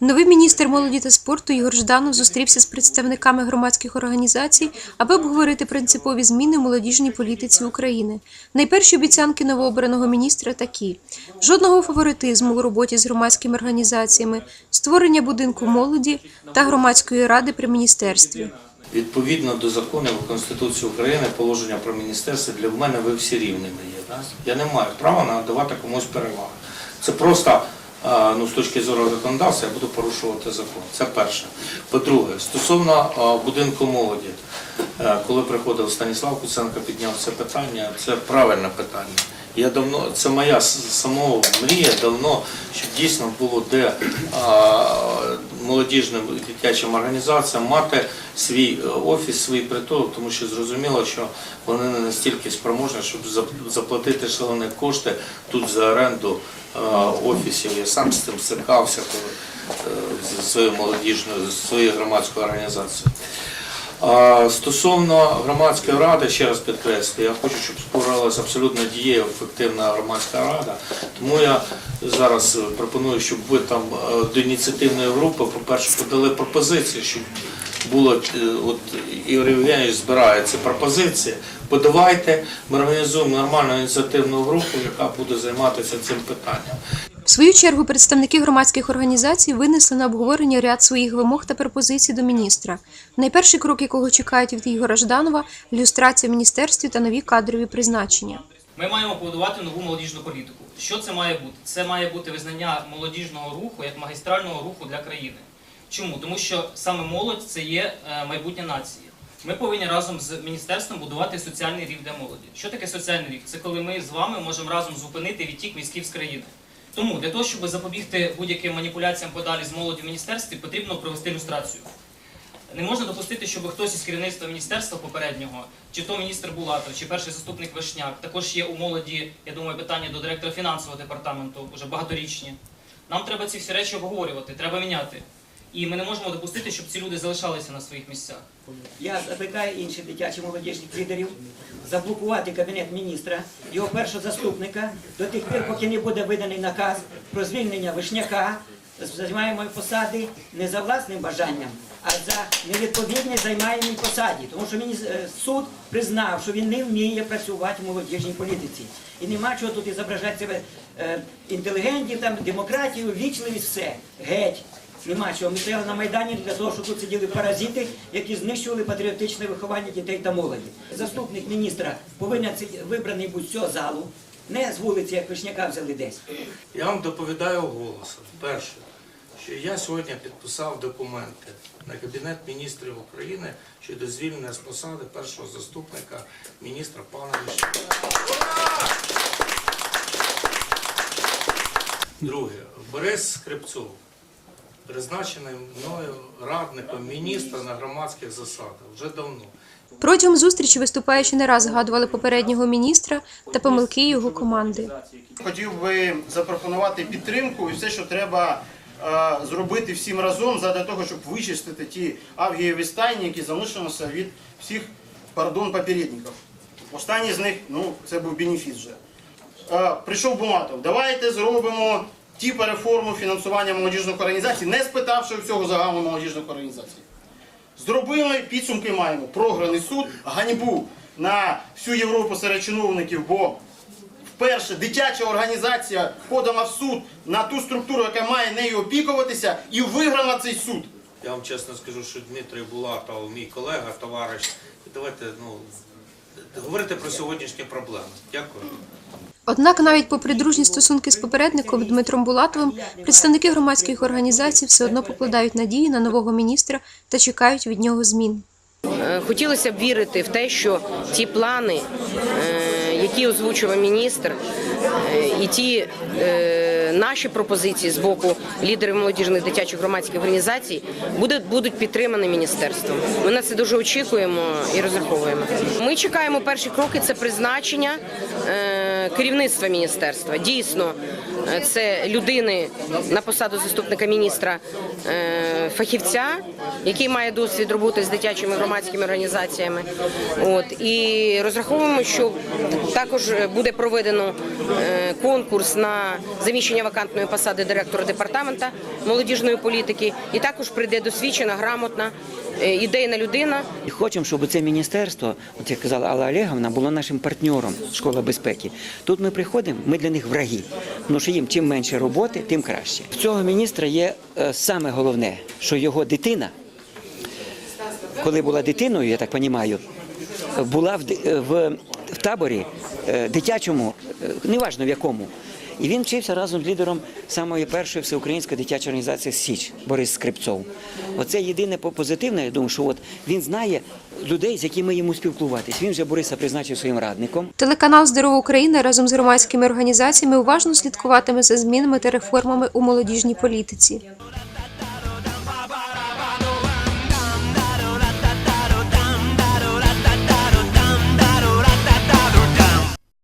Новий міністр молоді та спорту Ігор Жданов зустрівся з представниками громадських організацій, аби обговорити принципові зміни в молодіжній політиці України. Найперші обіцянки новообраного міністра такі: жодного фаворитизму у роботі з громадськими організаціями, створення будинку молоді та громадської ради при міністерстві. Відповідно до законів Конституції України, положення про міністерство для мене ви всі рівними є. Я не маю права надавати комусь перевагу. Це просто ну, з точки зору законодавства я буду порушувати закон. Це перше. По-друге, стосовно будинку молоді, Е, коли приходив Станіслав Куценко, підняв це питання, це правильне питання. Я давно, це моя самого мрія давно, щоб дійсно було де молодіжним дитячим організаціям мати свій е, офіс, свій притулок, тому що зрозуміло, що вони не настільки спроможні, щоб зап- заплатити шалені кошти тут за оренду е, офісів. Я сам з цим стикався коли, е, зі своєю молодіжною, зі своєю громадською організацією. Стосовно громадської ради, ще раз підкреслюю, я хочу, щоб створилася абсолютно дієва, ефективна громадська рада. Тому я зараз е, пропоную, щоб ви там е, до ініціативної групи, по-перше, подали пропозиції, щоб було е, от Ігор Євгенович збирає ці пропозиції. Подавайте, ми організуємо нормальну ініціативну групу, яка буде займатися цим питанням. В свою чергу представники громадських організацій винесли на обговорення ряд своїх вимог та пропозицій до міністра. Найперший крок, якого чекають від Ігора Жданова – люстрація в міністерстві та нові кадрові призначення. Ми маємо побудувати нову молодіжну політику. Що це має бути? Це має бути визнання молодіжного руху як магістрального руху для країни. Чому? Тому що саме молодь це є е, майбутнє нації. Ми повинні разом з міністерством будувати соціальний рік для молоді. Що таке соціальний рік? Це коли ми з вами можемо разом зупинити відтік військів з країни. Тому для того, щоб запобігти будь-яким маніпуляціям подалі з молоді в міністерстві, потрібно провести люстрацію. Не можна допустити, щоб хтось із керівництва міністерства попереднього, чи то міністр Булатов, чи перший заступник Вишняк, також є у молоді, я думаю, питання до директора фінансового департаменту, вже багаторічні. Нам треба ці всі речі обговорювати, треба міняти. І ми не можемо допустити, щоб ці люди залишалися на своїх місцях. Я закликаю інших дитячих молодіжних лідерів заблокувати кабінет міністра, його першого заступника до тих пір, поки не буде виданий наказ про звільнення вишняка з займаємої посади не за власним бажанням, а за невідповідність займаємій посаді. Тому що мініс- е, суд признав, що він не вміє працювати в молодіжній політиці. І нема чого тут і зображати себе е, інтелігентів, демократію, вічливість, все. Геть. Нема чого. Ми стояли на Майдані для того, щоб тут сиділи паразити, які знищували патріотичне виховання дітей та молоді. Заступник міністра повинен вибраний бути з цього залу, не з вулиці, як Вишняка взяли десь. Я вам доповідаю голосом. Перше, що я сьогодні підписав документи на Кабінет міністрів України щодо звільнення з посади першого заступника міністра пана Міщука. Друге, Борис Скрипцов, призначений мною радником міністра на громадських засадах вже давно. Протягом зустрічі виступаючі не раз згадували попереднього міністра та помилки його команди. Хотів би запропонувати підтримку і все, що треба е, зробити всім разом, задля того, щоб вичистити ті авгієві стайні, які залишилися від всіх пардон попередників. Останній з них, ну, це був бенефіс вже. Е, прийшов Буматов. Давайте зробимо типу реформу фінансування молодіжних організацій, не спитавши всього загалу молодіжних організацій. Зробили підсумки маємо. Програний суд, ганьбу на всю Європу серед чиновників, бо вперше дитяча організація подала в суд на ту структуру, яка має нею опікуватися, і виграла цей суд. Я вам чесно скажу, що Дмитрий Булатов, мій колега, товариш, давайте ну, говорити про сьогоднішні проблеми. Дякую. Однак, навіть попри дружні стосунки з попередником Дмитром Булатовим, представники громадських організацій все одно покладають надії на нового міністра та чекають від нього змін. Е, Хотілося б вірити в те, що ті плани, е, які озвучував міністр, е, і ті наші пропозиції з боку лідерів молодіжних дитячих громадських організацій будуть, будуть підтримані міністерством. Ми на це дуже очікуємо і розраховуємо. Ми чекаємо перші кроки. Це призначення е, керівництва міністерства. Дійсно, е, це людини на посаду заступника міністра е, фахівця, який має досвід роботи з дитячими громадськими організаціями. От і розраховуємо, що також буде проведено конкурс на заміщення залишення вакантної посади директора департамента молодіжної політики, і також прийде досвідчена, грамотна, е, ідейна людина, І хочемо, щоб це міністерство, от як казала Алла Олеговна, було нашим партнером школа безпеки. Тут ми приходимо, ми для них враги. Тому що їм чим менше роботи, тим краще. В цього міністра є е, саме головне, що його дитина, коли була дитиною, я так розумію, була в, в, в таборі е, дитячому, неважно в якому. І він вчився разом з лідером самої першої всеукраїнської дитячої організації Січ Борис Скрипцов. Оце єдине по- позитивне, я думаю, що от він знає людей, з якими йому спілкуватись. Він вже Бориса призначив своїм радником. Телеканал Здорова Україна разом з громадськими організаціями уважно слідкуватиме за змінами та реформами у молодіжній політиці.